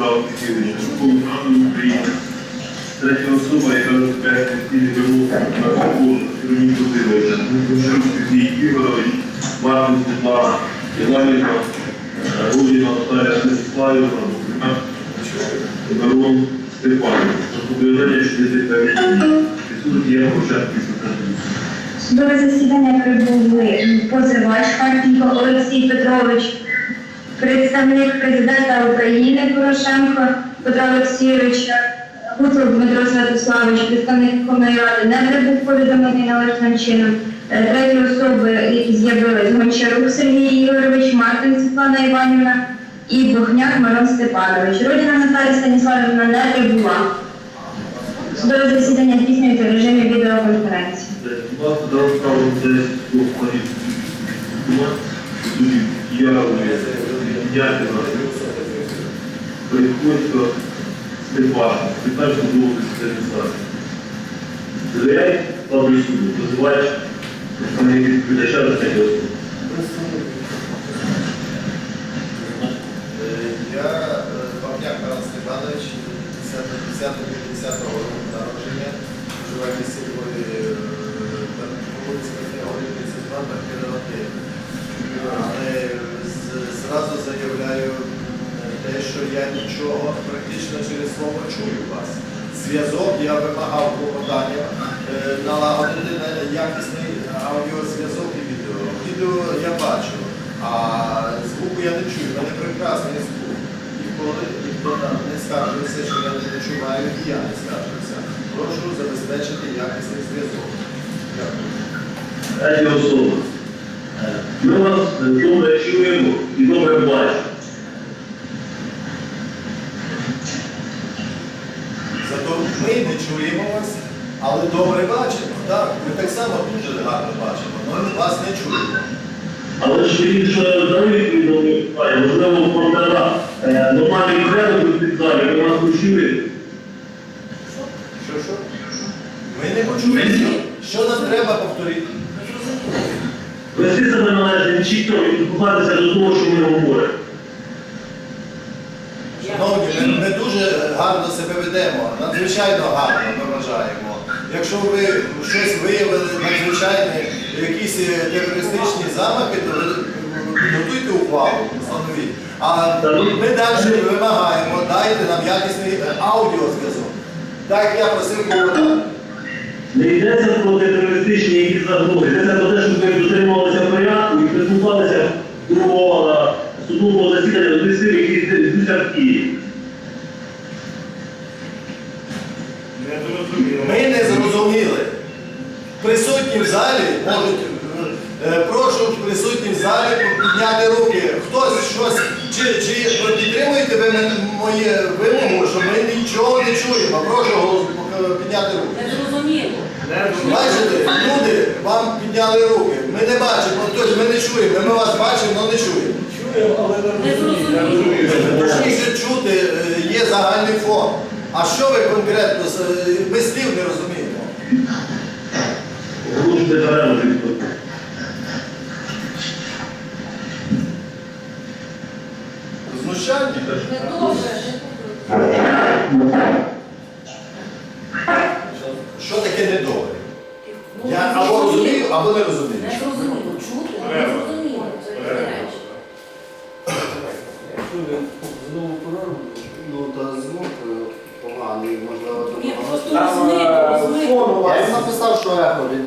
Петра Олексійовича, Верховної Ради України. Третя особа, яка розпочає конституційний вимог на закон Сергій Кузиловича, Шевчук Сергій Ігорович, Мартин Світлана, Іванівна, Рудіна Наталія Станіславівна, Мирон Степанович. Зобов'язання 65 днів. Присутні я початку Судове засідання прибули позивач Харківко Олексій Петрович, представник президента України Порошенко Петро Олексійович, Гуцул Дмитро Святославович, представник Верховної Ради, не прибув повідомлений належним чином. Е, Треті особи, які з'явились, Гончарук Сергій Ігорович, Мартин Світлана Іванівна і Бухняк Мирон Степанович. Родина Наталія Станіславівна не прибула. Судове засідання здійснюється в режимі відеоконференції. Будь Яровлі, Дятіна, Приходько, Степан, Степан Судового Станіслав. Довіряй складу суду, відповідача за цей. Я Бабняк Тарас Степанович, 10-50 року народження, живе в місті Львові, е, вулиця Кафеорі, 32, квартира 1. Я нічого практично через слово чую вас. Зв'язок я вимагав клопотання е, налагодити на якісний аудіозв'язок і відео. Відео я бачу, а звуку я не чую. У мене прекрасний звук. Ніколи ніхто нам не скаржився, що я не чуваю, і я не скаржився. Прошу забезпечити якісний зв'язок. Дякую. Е, Ми вас добре чуємо і добре бачимо. Зато ми не чуємо вас, але добре бачимо. Так, ми так само дуже гарно бачимо, але ми вас не чуємо. Але ще дали відповідно питання, можливо, портера нормальний кредит у підзалі, ви нас почуєте. Що, що? Ми не почули. Що нам треба повторити? Вести себе належним чітко і до того, що ми говоримо. Шановні, дуже гарно себе ведемо, надзвичайно гарно ми вважаємо. Якщо ви щось виявили надзвичайні, якісь е, терористичні замахи, то ви підготуйте ухвалу, встановіть. А ми далі вимагаємо, дайте нам якісний аудіозв'язок. Так я просив Богдана. Не йдеться про терористичні якісь загрози, йдеться про те, щоб ми дотримувалися порядку і прислухалися до е, судового засідання до листів, які йдуться в Києві. Ми не зрозуміли. Присутні в залі можуть, е, прошу присутні в залі підняти руки. Хтось щось, чи, чи підтримуєте ви мене- моє вимогу, що ми нічого не чуємо. Прошу е, підняти руки. Не зрозуміло. Бачите, люди вам підняли руки. Ми не бачимо, тобто ми не чуємо. Ми вас бачимо, але не чуємо. Не зрозуміло. Точніше чути е, є загальний фон. А що ви конкретно, з- ми слів не від Знущання? Не добре, не добре. Що таке недобре? Ну, Я або розумію, або не розумію. Не зрозуміло. Чути, але не. Якщо ви знову прорву, ну то звук поганий, можливо, то Ні, погано. просто Там, е, фон у вас. Я їм написав, що ехо від